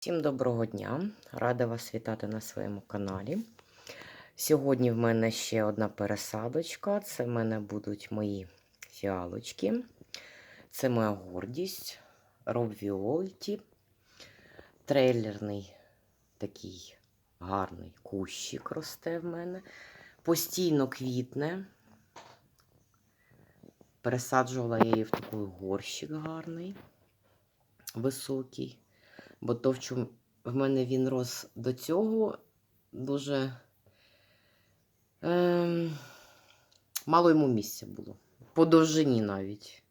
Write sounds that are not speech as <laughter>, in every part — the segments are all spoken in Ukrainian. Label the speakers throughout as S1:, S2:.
S1: Всім доброго дня! Рада вас вітати на своєму каналі. Сьогодні в мене ще одна пересадочка. Це в мене будуть мої фіалочки. Це моя гордість. Робвіолті. Трейлерний такий гарний кущик росте в мене. Постійно квітне. Пересаджувала я її в такий горщик гарний, високий. Бо то, в чому в мене він рос до цього, дуже ем, мало йому місця було. По довжині навіть.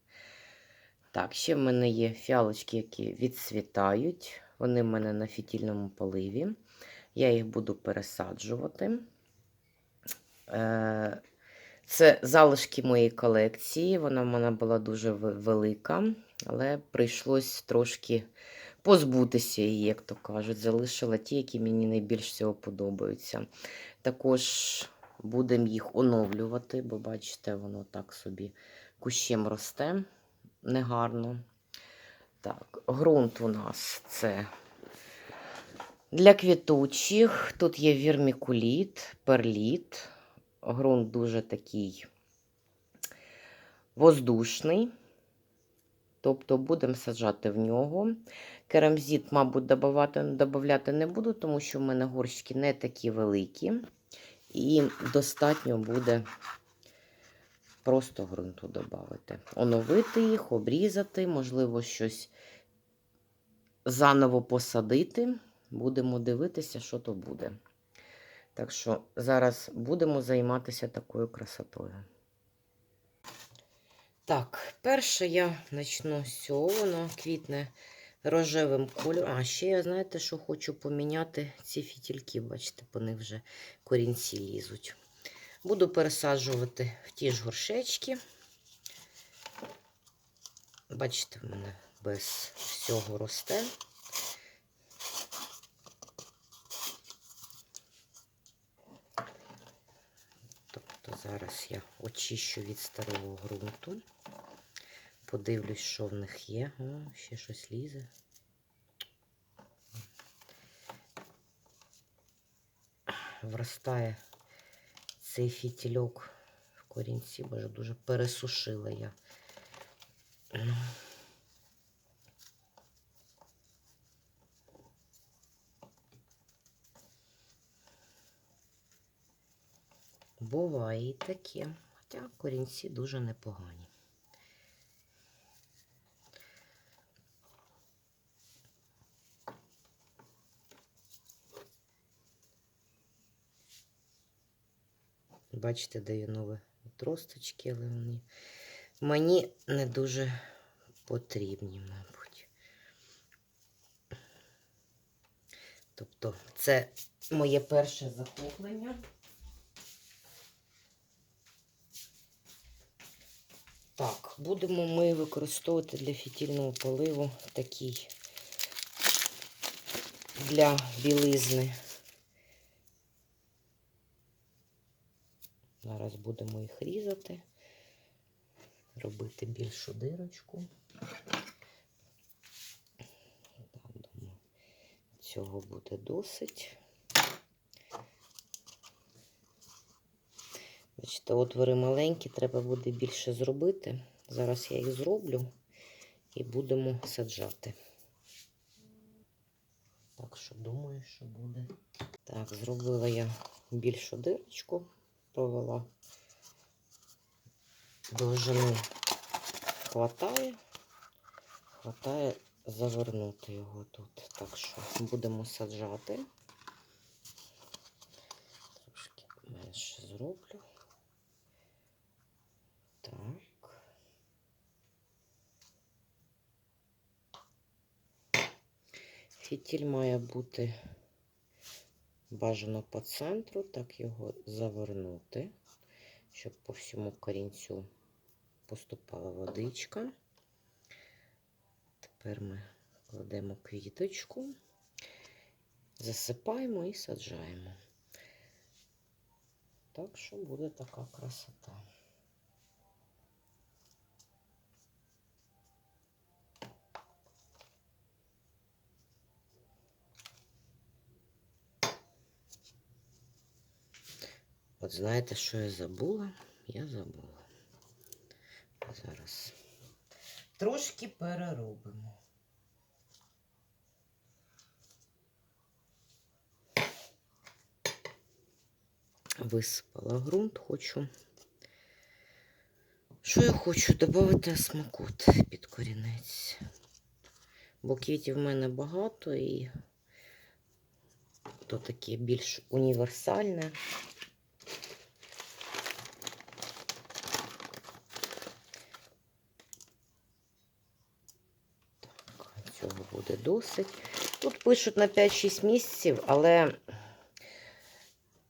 S1: Так, ще в мене є фіалочки, які відцвітають. Вони в мене на фітільному поливі. Я їх буду пересаджувати. Е, це залишки моєї колекції. Вона в мене була дуже велика, але прийшлось трошки позбутися її, як то кажуть. Залишила ті, які мені найбільш всього подобаються. Також будемо їх оновлювати, бо, бачите, воно так собі кущем росте негарно. Так, ґрунт у нас це для квітучих. Тут є вірмікуліт, перліт. Ґрунт дуже такий воздушний. Тобто будемо саджати в нього. Керамзит, мабуть, додавати, не буду, тому що в мене горщики не такі великі. І достатньо буде просто ґрунту додати. Оновити їх, обрізати, можливо, щось заново посадити. Будемо дивитися, що то буде. Так що зараз будемо займатися такою красотою. Так, перше я почну з цього, воно квітне рожевим кольором. А ще я, знаєте, що хочу поміняти ці фітільки, бачите, по них вже корінці лізуть. Буду пересаджувати в ті ж горшечки. Бачите, в мене без всього росте. Тобто зараз я очищу від старого ґрунту. Подивлюсь, що в них є. О, ще щось лізе. Вростає цей фітільок в корінці, боже, дуже пересушила я. Ну. Буває і таке, хоча корінці дуже непогані. Бачите, даю нові тросточки, але вони мені не дуже потрібні, мабуть. Тобто, це моє перше захоплення. Так, будемо ми використовувати для фітільного поливу такий для білизни. Зараз будемо їх різати, робити більшу дирочку. Цього буде досить. Бачите, отвори маленькі, треба буде більше зробити. Зараз я їх зроблю і будемо саджати. Так що думаю, що буде. Так, зробила я більшу дирочку провела. Довжини хватає, хватає завернути його тут. Так що будемо саджати. Трошки менше зроблю. Так. Фітіль має бути бажано по центру, так його завернути, щоб по всьому корінцю поступала водичка. Тепер ми кладемо квіточку, засипаємо і саджаємо. Так що буде така красота. От знаєте, що я забула? Я забула. Зараз трошки переробимо. Висипала ґрунт, хочу. Що я хочу? Додати смакот під корінець. Бо квітів в мене багато і то таке більш універсальне. Цього буде досить. Тут пишуть на 5-6 місяців, але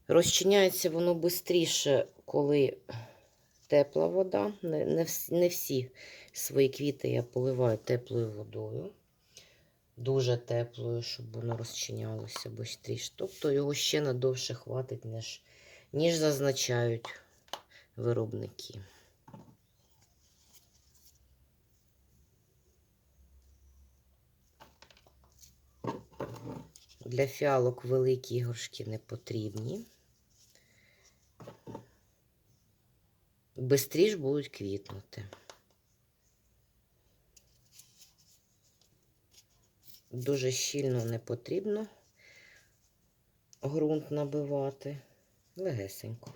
S1: розчиняється воно швидше, коли тепла вода. Не, всі свої квіти я поливаю теплою водою. Дуже теплою, щоб воно розчинялося швидше. Тобто його ще надовше хватить, ніж, ніж зазначають виробники. Для фіалок великі горшки не потрібні. Бистріш будуть квітнути. Дуже щільно не потрібно ґрунт набивати. Легесенько.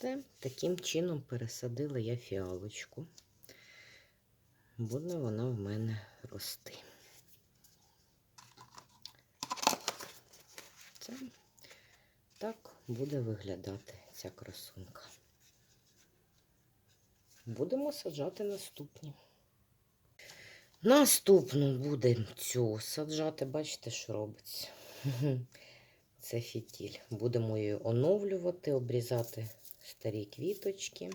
S1: Це таким чином пересадила я фіалочку. Буде вона в мене рости. Це так буде виглядати ця красунка. Будемо саджати наступні. Наступну будемо цю саджати. Бачите, що робиться. <laughs> Це фітіль. Будемо її оновлювати, обрізати старі квіточки.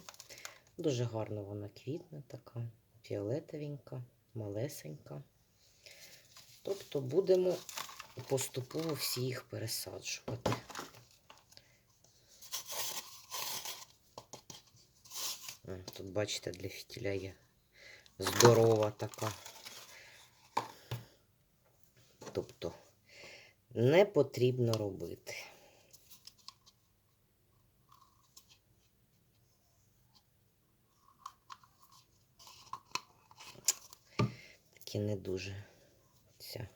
S1: Дуже гарно вона квітне, така фіолетовенька, малесенька. Тобто будемо поступово всі їх пересаджувати. Тут, бачите, для фітіля є здорова така. Тобто не потрібно робити. Таке не дуже ця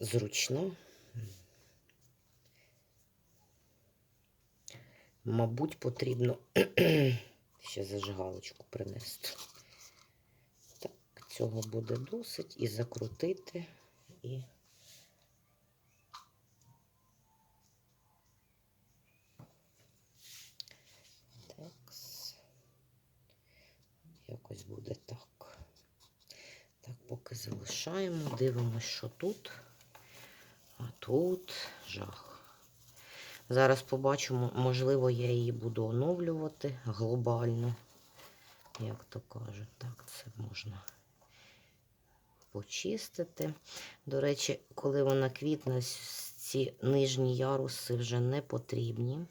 S1: зручно. Мабуть, потрібно <clears throat> ще зажигалочку принести. Так, цього буде досить і закрутити, і Такс. Якось буде так. Поки залишаємо, дивимося, що тут. А тут жах. Зараз побачимо, можливо, я її буду оновлювати глобально. Як то кажуть, так, це можна почистити. До речі, коли вона квітне, ці нижні яруси вже не потрібні.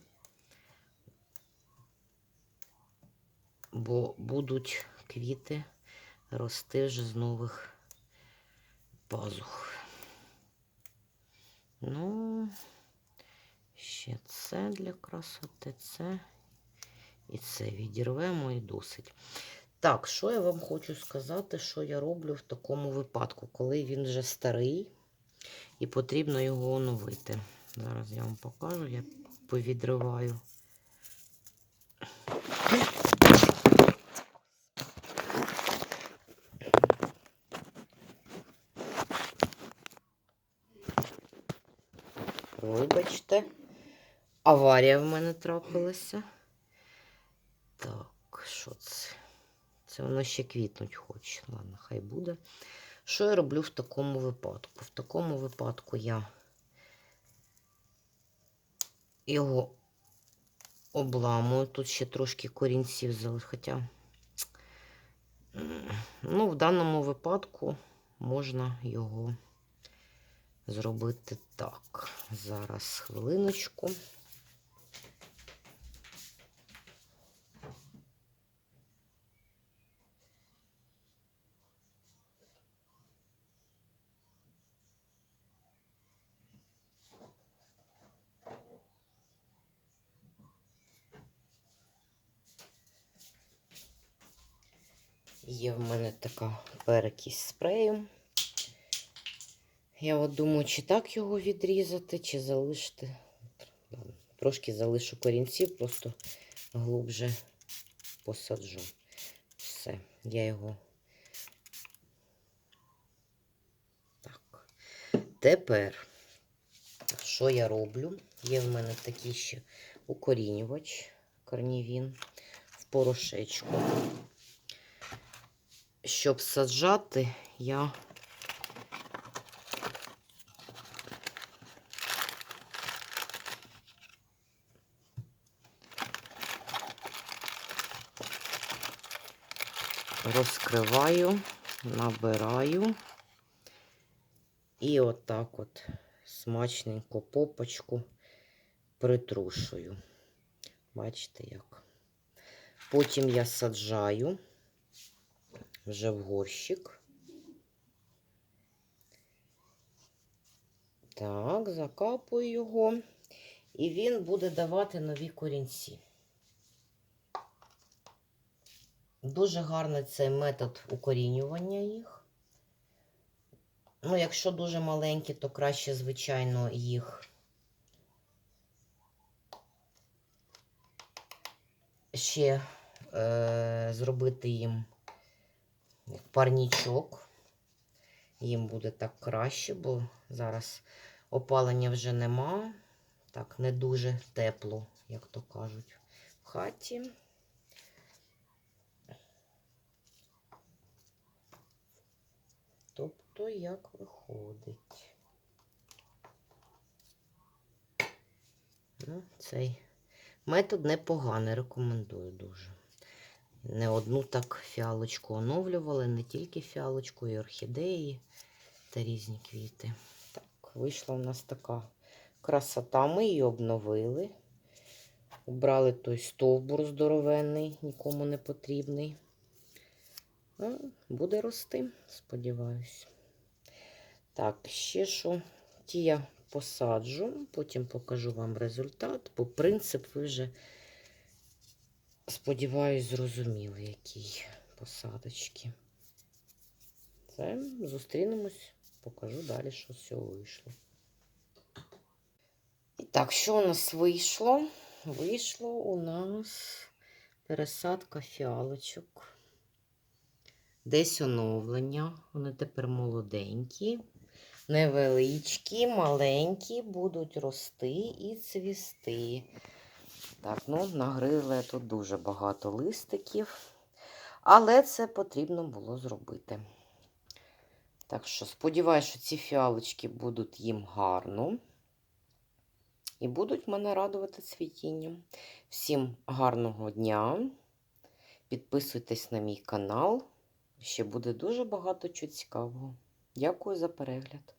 S1: бо будуть квіти рости вже з нових пазух. Ну, ще це для красоти, це і це відірвемо і досить. Так, що я вам хочу сказати, що я роблю в такому випадку, коли він вже старий і потрібно його оновити. Зараз я вам покажу, я повідриваю. Вибачте, аварія в мене трапилася. Так, що це? Це воно ще квітнуть хоче. Ладно, хай буде. Що я роблю в такому випадку? В такому випадку я його обламую. Тут ще трошки корінців залишилось, хоча Ну, в даному випадку можна його зробити так. Зараз хвилиночку. Є в мене така перекись спрею. Я от думаю, чи так його відрізати, чи залишити. Трошки залишу корінців, просто глубже посаджу. Все, я його. Так. Тепер, що я роблю? Є в мене такий ще укорінювач, корнівін в порошечку. Щоб саджати, я розкриваю, набираю і отак от смачненько попочку притрушую. Бачите як? Потім я саджаю вже в горщик. Так, закапую його, і він буде давати нові корінці. Дуже гарний цей метод укорінювання їх. Ну, якщо дуже маленькі, то краще, звичайно, їх ще е, зробити їм парнічок. Їм буде так краще, бо зараз опалення вже нема. Так, не дуже тепло, як то кажуть, в хаті. Тобто, як виходить. Ну, цей метод непоганий, рекомендую дуже. Не одну так фіалочку оновлювали, не тільки фіалочку, і орхідеї та різні квіти. Так, вийшла у нас така красота. Ми її обновили. Убрали той стовбур здоровенний, нікому не потрібний. Ну, буде рости, сподіваюся. Так, ще що, ті я посаджу, потім покажу вам результат, бо принцип ви вже, сподіваюсь, зрозуміли, які посадочки. Це зустрінемось, покажу далі, що з цього вийшло. І так, що у нас вийшло? Вийшло у нас пересадка фіалочок. Десь оновлення. Вони тепер молоденькі, невеличкі, маленькі, будуть рости і цвісти. Так, ну, нагрили тут дуже багато листиків, але це потрібно було зробити. Так що, сподіваюся, що ці фіалочки будуть їм гарно. І будуть мене радувати цвітінням. Всім гарного дня. Підписуйтесь на мій канал. Ще буде дуже багато чого цікавого. Дякую за перегляд.